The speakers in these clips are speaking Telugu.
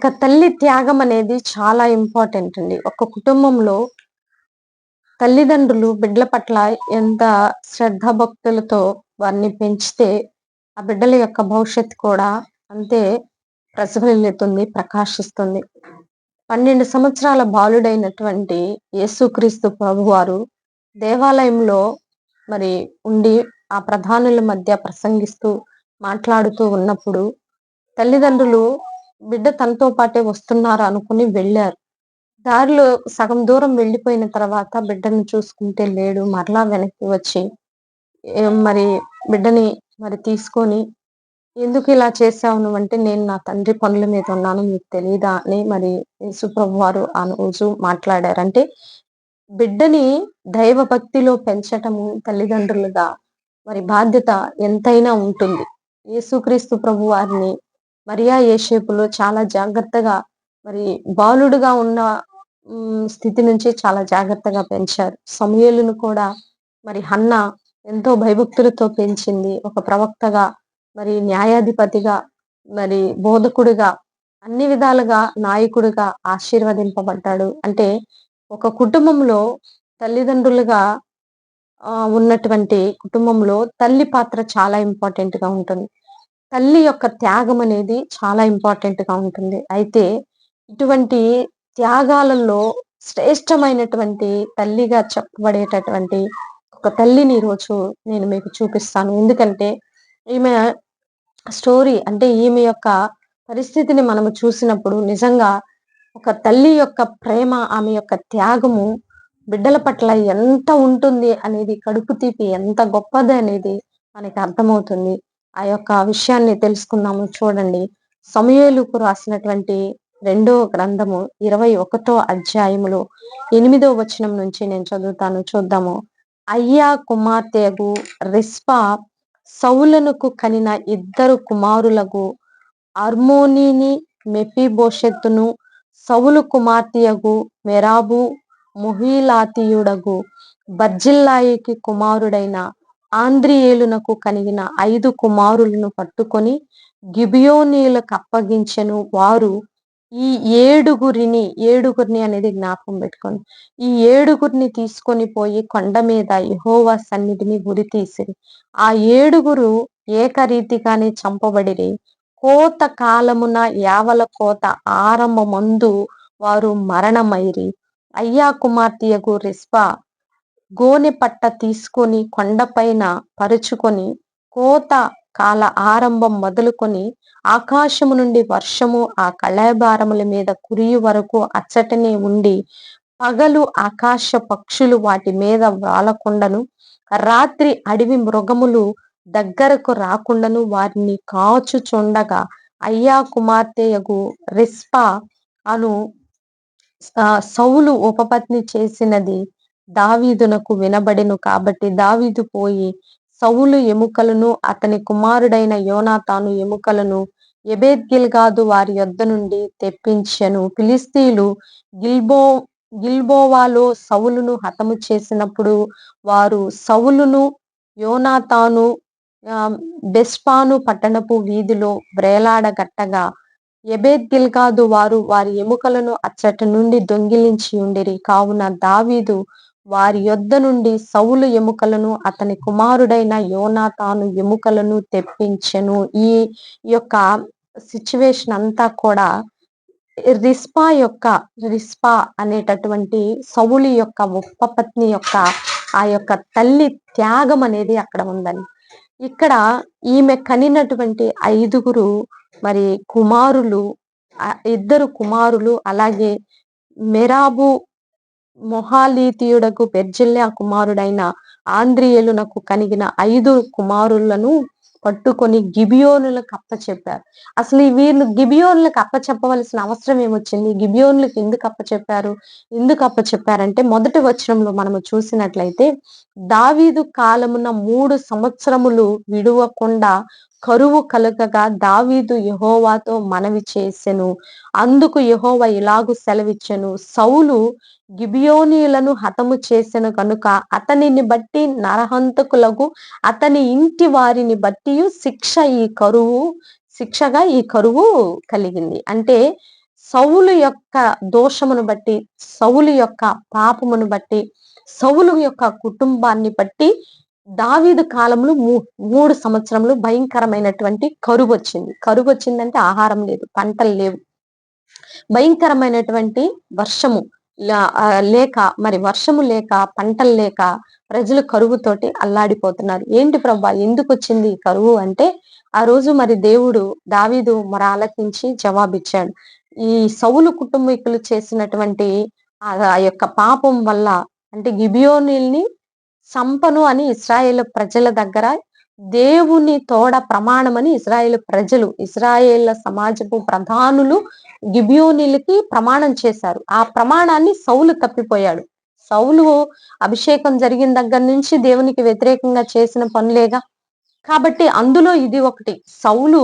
ఒక తల్లి త్యాగం అనేది చాలా ఇంపార్టెంట్ అండి. ఒక కుటుంబంలో తల్లిదండ్రులు బిడ్డల పట్ల ఎంత శ్రద్ధ భక్తులతో వారిని పెంచితే ఆ బిడ్డల యొక్క భవిష్యత్తు కూడా అంతే ప్రజ్వలిల్లుతుంది ప్రకాశిస్తుంది. పన్నెండు సంవత్సరాల బాలుడైనటువంటి యేసుక్రీస్తు ప్రభువారు దేవాలయంలో మరి ఉండి ఆ ప్రధానుల మధ్య ప్రసంగిస్తూ మాట్లాడుతూ ఉన్నప్పుడు తల్లిదండ్రులు బిడ్డ తనతో పాటే వస్తున్నారు అనుకుని వెళ్ళారు. దారిలో సగం దూరం వెళ్ళిపోయిన తర్వాత బిడ్డను చూసుకుంటే లేడు. మరలా వెనక్కి వచ్చి మరి బిడ్డని మరి తీసుకొని ఎందుకు ఇలా చేసావు అంటే నేను నా తండ్రి పనుల మీద ఉన్నాను మీకు తెలియదా అని మరి యేసుప్రభు వారు ఆ రోజు మాట్లాడారు. అంటే బిడ్డని దైవ భక్తిలో పెంచటము తల్లిదండ్రులుగా మరి బాధ్యత ఎంతైనా ఉంటుంది. యేసుక్రీస్తు ప్రభు వారిని మరియా ఏషేపులో చాలా జాగ్రత్తగా మరి బాలుడుగా ఉన్న స్థితి నుంచి చాలా జాగ్రత్తగా పెంచారు. సమయలును కూడా మరి హన్న ఎంతో భయభక్తులతో పెంచింది. ఒక ప్రవక్తగా మరి న్యాయాధిపతిగా మరి బోధకుడిగా అన్ని విధాలుగా నాయకుడిగా ఆశీర్వదింపబడ్డాడు. అంటే ఒక కుటుంబంలో తల్లిదండ్రులుగా ఉన్నటువంటి కుటుంబంలో తల్లి పాత్ర చాలా ఇంపార్టెంట్గా ఉంటుంది. తల్లి యొక్క త్యాగం అనేది చాలా ఇంపార్టెంట్గా ఉంటుంది. అయితే ఇటువంటి త్యాగాలలో శ్రేష్టమైనటువంటి తల్లిగా చెప్పబడేటటువంటి ఒక తల్లిని ఈరోజు నేను మీకు చూపిస్తాను. ఎందుకంటే ఈమె స్టోరీ అంటే ఈమె యొక్క పరిస్థితిని మనము చూసినప్పుడు నిజంగా ఒక తల్లి యొక్క ప్రేమ ఆమె యొక్క త్యాగము బిడ్డల పట్ల ఎంత ఉంటుంది అనేది కడుపు తీపి ఎంత గొప్పది అనేది మనకి అర్థమవుతుంది. ఆ యొక్క విషయాన్ని తెలుసుకుందాము. చూడండి. సమయలుకు రాసినటువంటి రెండో గ్రంథము ఇరవై ఒకటో అధ్యాయములో ఎనిమిదో వచనం నుంచి నేను చదువుతాను. చూద్దాము. అయ్యా కుమార్తెగు రిస్పా సౌలనుకు కనిన ఇద్దరు కుమారులకు అర్మోనిని మెఫీబోషెత్తును సౌలు కుమార్తెయగు మెరాబు ముహీలాతీయుడగు బర్జిల్లాయికి కుమారుడైన ఆంద్రియేలునకు కలిగిన ఐదు కుమారులను పట్టుకొని గిబియోనీలకు అప్పగించెను. వారు ఈ ఏడుగురిని ఏడుగురిని అనేది జ్ఞాపకం పెట్టుకోండి. ఈ ఏడుగురిని తీసుకొని పోయి కొండ మీద యహోవా సన్నిధిని ఉరి తీసిరి. ఆ ఏడుగురు ఏకరీతిగానే చంపబడిరి. కోత కాలమున యావల కోత ఆరంభమందు వారు మరణమైరి. అయ్యా కుమార్తెయగు రిస్పా గోనె పట్ట తీసుకొని కొండపైన పరుచుకొని కోత కాల ఆరంభం మొదలుకొని ఆకాశము నుండి వర్షము ఆ కళాభారముల మీద కురియు వరకు అచ్చటనే ఉండి పగలు ఆకాశ పక్షులు వాటి మీద వాలకుండను. రాత్రి అడవి మృగములు దగ్గరకు రాకుండాను. వారిని కాచుచుండగా అయ్యా కుమార్తెయగు రిస్పా అను సౌలు ఉపపత్ని చేసినది. దావీదునకు వినబడెను కాబట్టి దావీదు పోయి సౌలు ఎముకలను అతని కుమారుడైన యోనాతాను ఎముకలను ఎబేద్ గిల్గాదు వారి యొద్ద నుండి తెప్పించెను. ఫిలిస్తీలు గిల్బో గిల్బోవాలో సౌలును హతము చేసినప్పుడు వారు సౌలును యోనాతాను బెస్పాను పట్టణపు వీధిలో వ్రేలాడగట్టగా ఎబేద్ గిల్గాదు వారు వారి ఎముకలను అచ్చట నుండి దొంగిలించి ఉండిరి. కావున దావీదు వారి యొద్ద నుండి సౌలు ఎముకలను అతని కుమారుడైన యోనాతాను ఎముకలను తెప్పించెను. ఈ యొక్క సిచ్యువేషన్ అంతా కూడా రిస్పా యొక్క రిస్పా అనేటటువంటి సౌలి యొక్క ఉపపత్ని యొక్క ఆ యొక్క తల్లి త్యాగం అనేది అక్కడ ఉందని ఇక్కడ ఈమె కనినటువంటి ఐదుగురు మరి కుమారులు ఇద్దరు కుమారులు అలాగే మెరాబు మొహాలీతీయుడకు బెర్జిల్లా కుమారుడైన ఆంద్రియేలునకు కలిగిన ఐదు కుమారులను పట్టుకొని గిబియోనులకు అప్పచెప్పారు. అసలు వీళ్ళు గిబియోనులకు అప్పచెప్పవలసిన అవసరం ఏమొచ్చింది? గిబియోనులకు ఎందుకు అప్పచెప్పారు? ఎందుకు అప్పచెప్పారంటే మొదటి వచనంలో మనము చూసినట్లయితే దావీదు కాలమున మూడు సంవత్సరములు విడువకుండా కరువు కలుగగా దావీదు యహోవాతో మనవి చేసెను. అందుకు యహోవ ఇలాగు సెలవిచ్చెను. సౌలు గిబియోనీలను హతము చేసిన కనుక అతనిని బట్టి నరహంతకులకు అతని ఇంటి వారిని బట్టి శిక్ష ఈ కరువు శిక్షగా ఈ కరువు కలిగింది. అంటే సౌలు యొక్క దోషమును బట్టి సౌలు యొక్క పాపమును బట్టి సౌలు యొక్క కుటుంబాన్ని బట్టి దావీదు కాలంలో మూడు సంవత్సరములు భయంకరమైనటువంటి కరువు వచ్చింది కరువు వచ్చిందంటే ఆహారం లేదు పంటలు లేవు. భయంకరమైనటువంటి వర్షము లేక మరి వర్షము లేక పంటలు లేక ప్రజలు కరువుతోటి అల్లాడిపోతున్నారు. ఏంటి ప్రభా ఎందుకు వచ్చింది కరువు అంటే ఆ రోజు మరి దేవుడు దావీదు మరి ఆలకించి జవాబిచ్చాడు. ఈ సౌలు కుటుంబీకులు చేసినటువంటి ఆ యొక్క పాపం వల్ల అంటే గిబియోనిల్ని సంపను అని ఇస్రాయేల్ ప్రజల దగ్గర దేవుని తోడ ప్రమాణమని ఇస్రాయేల్ ప్రజలు ఇస్రాయేళ్ళ సమాజపు ప్రధానులు గిబియోనిలకి ప్రమాణం చేశారు. ఆ ప్రమాణాన్ని సౌలు తప్పిపోయాడు. సౌలు అభిషేకం జరిగిన దగ్గర నుంచి దేవునికి వ్యతిరేకంగా చేసిన పనులేగా? కాబట్టి అందులో ఇది ఒకటి. సౌలు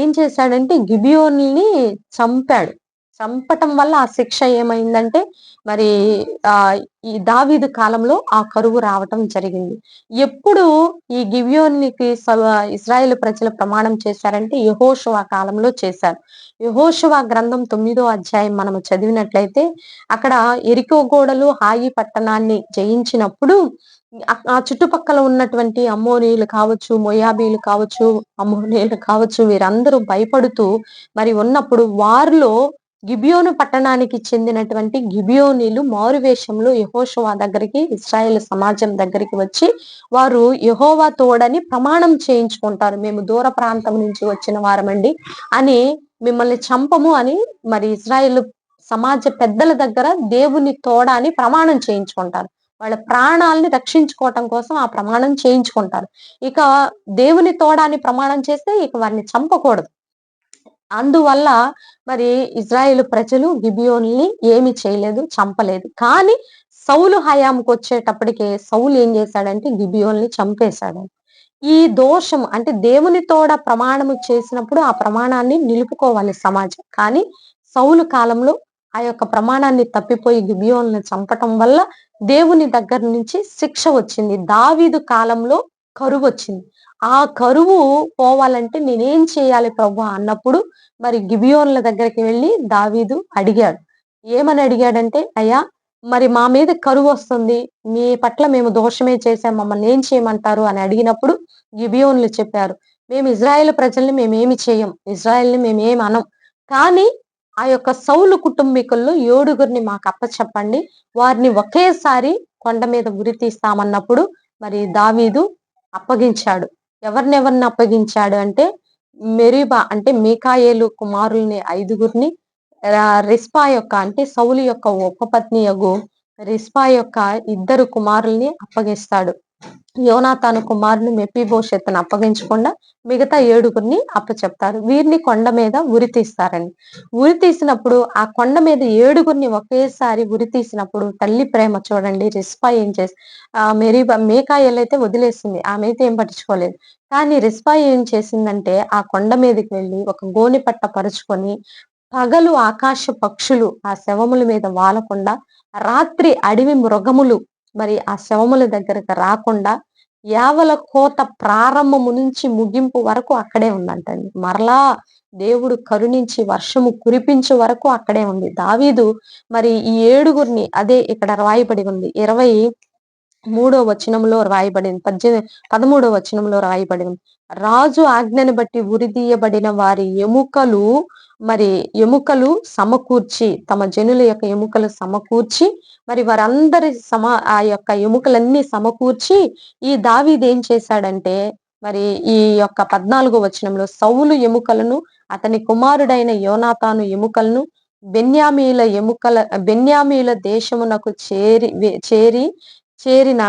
ఏం చేశాడంటే గిబియోనిల్ని చంపాడు. చంపటం వల్ల ఆ శిక్ష ఏమైందంటే మరి ఆ ఈ దావీదు కాలంలో ఆ కరువు రావటం జరిగింది. ఎప్పుడు ఈ గివ్యోనికి ఇస్రాయేల్ ప్రజలు ప్రమాణం చేశారంటే యహోషువా కాలంలో చేశారు. యహోషువా గ్రంథం తొమ్మిదో అధ్యాయం మనం చదివినట్లయితే అక్కడ ఎరికో గోడలు హాయి పట్టణాన్ని జయించినప్పుడు ఆ చుట్టుపక్కల ఉన్నటువంటి అమ్మోనీయులు కావచ్చు మొయాబీలు కావచ్చు అమ్మోనీయులు కావచ్చు వీరందరూ భయపడుతూ మరి ఉన్నప్పుడు వారిలో గిబియోను పట్టణానికి చెందినటువంటి గిబియోనీలు మారువేషంలో యహోషువా దగ్గరికి ఇస్రాయేల్ సమాజం దగ్గరికి వచ్చి వారు యహోవా తోడని ప్రమాణం చేయించుకుంటారు. మేము దూర ప్రాంతం నుంచి వచ్చిన వారమండి అని మిమ్మల్ని చంపము అని మరి ఇస్రాయేల్ సమాజ పెద్దల దగ్గర దేవుని తోడ అని ప్రమాణం చేయించుకుంటారు. వాళ్ళ ప్రాణాలని రక్షించుకోవటం కోసం ఆ ప్రమాణం చేయించుకుంటారు. ఇక దేవుని తోడాన్ని ప్రమాణం చేస్తే ఇక వారిని చంపకూడదు. అందువల్ల మరి ఇజ్రాయేల్ ప్రజలు గిబియోన్ని ఏమి చేయలేదు చంపలేదు. కానీ సౌలు హయాంకి వచ్చేటప్పటికే సౌలు ఏం చేశాడంటే గిబియోల్ని చంపేశాడు. ఈ దోషం అంటే దేవుని తోడ ప్రమాణము చేసినప్పుడు ఆ ప్రమాణాన్ని నిలుపుకోవాలి సమాజం. కానీ సౌలు కాలంలో ఆ యొక్క ప్రమాణాన్ని తప్పిపోయి గిబియోల్ని చంపటం వల్ల దేవుని దగ్గర నుంచి శిక్ష వచ్చింది. దావీదు కాలంలో కరువు వచ్చింది. ఆ కరువు పోవాలంటే నేనేం చేయాలి ప్రభు అన్నప్పుడు మరి గిబియోన్ల దగ్గరికి వెళ్ళి దావీదు అడిగాడు. ఏమని అడిగాడంటే అయ్యా మరి మా మీద కరువు వస్తుంది మీ పట్ల మేము దోషమే చేసాం మమ్మల్ని ఏం చేయమంటారు అని అడిగినప్పుడు గిబియోన్లు చెప్పారు. మేము ఇజ్రాయెల్ ప్రజల్ని మేమేమి చేయం ఇజ్రాయెల్ని మేమేం అనం కానీ ఆ యొక్క సౌలు కుటుంబీకుల్లో ఏడుగురిని మాకు అప్పచెప్పండి వారిని ఒకేసారి కొండ మీద గురి తీస్తామన్నప్పుడు మరి దావీదు అప్పగించాడు. ఎవరినెవరిని అప్పగించాడు అంటే మెరీబా అంటే మీకాయేలు కుమారుల్ని ఐదుగురిని రిస్పా యొక్క అంటే సౌలు యొక్క ఉపపత్ని యగు రిస్పా యొక్క ఇద్దరు కుమారుల్ని అప్పగిస్తాడు. యోనా తన కుమారుని మెప్పిభోషత్తును అప్పగించకుండా మిగతా ఏడుగురిని అప్పచెప్తారు. వీరిని కొండ మీద ఉరి తీస్తారని ఉరి తీసినప్పుడు ఆ కొండ మీద ఏడుగురిని ఒకేసారి ఉరి తీసినప్పుడు తల్లి ప్రేమ చూడండి రిస్పా ఏం చేసి ఆ మేకా మేకాయలైతే వదిలేసింది. ఆమె అయితే ఏం పట్టించుకోలేదు. కానీ రిస్పా ఏం చేసిందంటే ఆ కొండ మీదకి వెళ్ళి ఒక గోని పట్ట పరుచుకొని పగలు ఆకాశ పక్షులు ఆ శవముల మీద వాలకుండా రాత్రి అడవి మృగములు మరి ఆ శవముల దగ్గరకు రాకుండా యావల కోత ప్రారంభము నుంచి ముగింపు వరకు అక్కడే ఉందంటండి. మరలా దేవుడు కరుణించి వర్షము కురిపించే వరకు అక్కడే ఉంది. దావీదు మరి ఈ ఏడుగురిని అదే ఇక్కడ రాయబడి ఉంది. ఇరవై మూడో వచనంలో రాయబడింది పద్దెనిమిది పదమూడో వచనంలో రాయబడింది రాజు ఆజ్ఞను బట్టి ఉరిదీయబడిన వారి ఎముకలు మరి ఎముకలు సమకూర్చి తమ జనుల యొక్క ఎముకలు సమకూర్చి మరి వారందరి సమ ఆ యొక్క ఎముకలన్నీ సమకూర్చి ఈ దావీది ఏం చేశాడంటే మరి ఈ యొక్క పద్నాలుగో వచనంలో సౌలు ఎముకలను అతని కుమారుడైన యోనాతాను ఎముకలను బెన్యామీల ఎముకల బెన్యామీల దేశమునకు చేరి చేరి చేరిన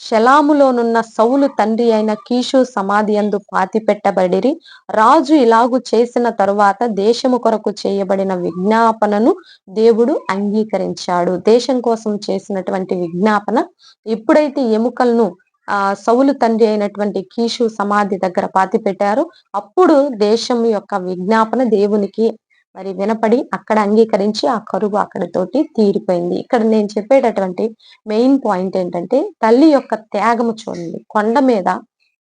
శలాములోనున్న సౌలు తండ్రి అయిన కీషు సమాధి అందు పాతి పెట్టబడిరి రాజు ఇలాగు చేసిన తరువాత దేశము కొరకు చేయబడిన విజ్ఞాపనను దేవుడు అంగీకరించాడు. దేశం కోసం చేసినటువంటి విజ్ఞాపన ఎప్పుడైతే ఎముకలను ఆ సౌలు తండ్రి అయినటువంటి కీషు సమాధి దగ్గర పాతి పెట్టారు అప్పుడు దేశం యొక్క విజ్ఞాపన దేవునికి మరి వినపడి అక్కడ అంగీకరించి ఆ కరువు అక్కడితోటి తీరిపోయింది. ఇక్కడ నేను చెప్పేటటువంటి మెయిన్ పాయింట్ ఏంటంటే తల్లి యొక్క త్యాగము చూడండి. కొండ మీద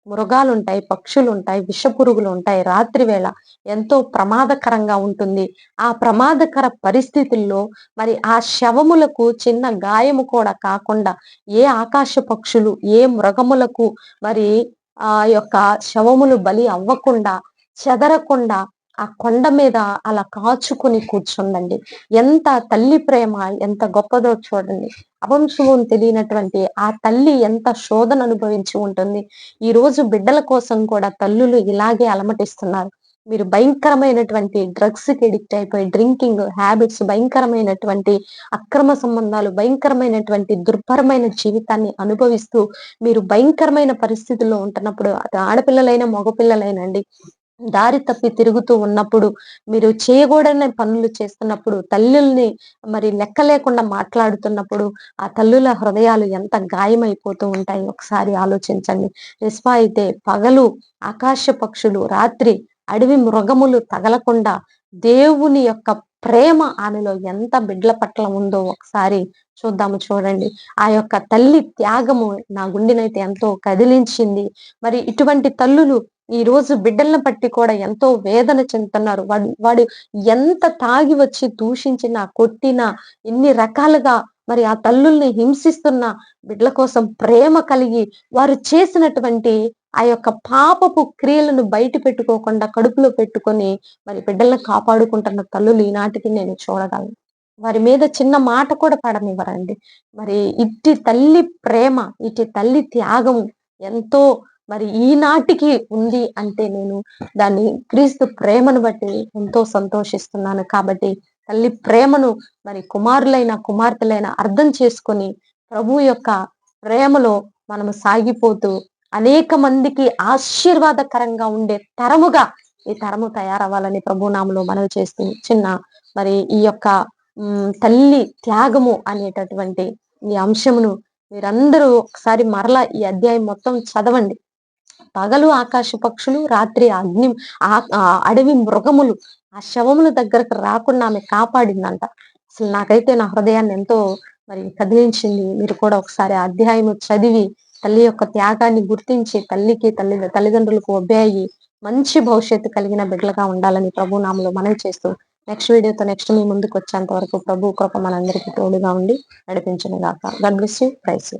మృగాలు ఉంటాయి పక్షులు ఉంటాయి విషపురుగులు ఉంటాయి రాత్రి వేళ ఎంతో ప్రమాదకరంగా ఉంటుంది. ఆ ప్రమాదకర పరిస్థితుల్లో మరి ఆ శవములకు చిన్న గాయము కూడా కాకుండా ఏ ఆకాశ పక్షులు ఏ మృగములకు మరి ఆ యొక్క శవములు బలి అవ్వకుండా చెదరకుండా ఆ కొండ మీద అలా కాచుకుని కూర్చుందండి ఎంత తల్లి ప్రేమ ఎంత గొప్పదో చూడండి. అవంశం తెలియనటువంటి ఆ తల్లి ఎంత శోధన అనుభవించి ఉంటుంది. ఈ రోజు బిడ్డల కోసం కూడా తల్లులు ఇలాగే అలమటిస్తున్నారు. మీరు భయంకరమైనటువంటి డ్రగ్స్కి ఎడిక్ట్ అయిపోయి డ్రింకింగ్ హ్యాబిట్స్ భయంకరమైనటువంటి అక్రమ సంబంధాలు భయంకరమైనటువంటి దుర్భరమైన జీవితాన్ని అనుభవిస్తూ మీరు భయంకరమైన పరిస్థితుల్లో ఉంటున్నప్పుడు అది ఆడపిల్లలైనా మగపిల్లలైనండి దారి తప్పి తిరుగుతూ ఉన్నప్పుడు మీరు చేయకూడని పనులు చేస్తున్నప్పుడు తల్లుల్ని మరి లెక్క లేకుండా మాట్లాడుతున్నప్పుడు ఆ తల్లుల హృదయాలు ఎంత గాయమైపోతూ ఉంటాయి? ఒకసారి ఆలోచించండి. నిస్పా అయితే పగలు ఆకాశ పక్షులు రాత్రి అడవి మృగములు తగలకుండా దేవుని యొక్క ప్రేమ ఆమెలో ఎంత బిడ్ల పట్ల ఉందో ఒకసారి చూద్దాము చూడండి. ఆ యొక్క తల్లి త్యాగము నా గుండెనైతే ఎంతో కదిలించింది. మరి ఇటువంటి తల్లులు ఈ రోజు బిడ్డలను పట్టి కూడా ఎంతో వేదన చెందుతున్నారు. వాడు వాడు ఎంత తాగి వచ్చి దూషించినా కొట్టినా ఎన్ని రకాలుగా మరి ఆ తల్లుల్ని హింసిస్తున్న బిడ్డల కోసం ప్రేమ కలిగి వారు చేసినటువంటి ఆ యొక్క పాపపు క్రియలను బయట పెట్టుకోకుండా కడుపులో పెట్టుకొని మరి బిడ్డలను కాపాడుకుంటున్న తల్లులు ఈనాటికి నేను చూడగలను. వారి మీద చిన్న మాట కూడా పడనివ్వరండి. మరి ఇట్టి తల్లి ప్రేమ ఇట్టి తల్లి త్యాగము ఎంతో మరి ఈనాటికి ఉంది అంటే నేను దాన్ని క్రీస్తు ప్రేమను బట్టి ఎంతో సంతోషిస్తున్నాను. కాబట్టి తల్లి ప్రేమను మరి కుమారులైన కుమార్తెలైన అర్థం చేసుకొని ప్రభు యొక్క ప్రేమలో మనము సాగిపోతూ అనేక మందికి ఆశీర్వాదకరంగా ఉండే తరముగా ఈ తరము తయారవ్వాలని ప్రభునామలో మనవి చేస్తూ చిన్న మరి ఈ యొక్క తల్లి త్యాగము అనేటటువంటి ఈ అంశమును మీరందరూ ఒకసారి మరలా ఈ అధ్యాయం మొత్తం చదవండి. పగలు ఆకాశ పక్షులు రాత్రి అగ్ని అడవి మృగములు ఆ శవముల దగ్గరకు రాకుండా ఆమె కాపాడిందంట. అసలు నాకైతే నా హృదయాన్ని ఎంతో మరి కదిలించింది. మీరు కూడా ఒకసారి అధ్యాయము చదివి తల్లి యొక్క త్యాగాన్ని గుర్తించి తల్లికి తల్లి తల్లిదండ్రులకు ఒబ్బేయి మంచి భవిష్యత్తు కలిగిన బిడ్డలుగా ఉండాలని ప్రభు నామలో మనవి చేస్తూ నెక్స్ట్ వీడియోతో నెక్స్ట్ మీ ముందుకు వచ్చేంత వరకు ప్రభు కృప మనందరికీ తోడుగా ఉండి నడిపించను గాక గడ్ బ్లెస్ యూ. ప్రైస్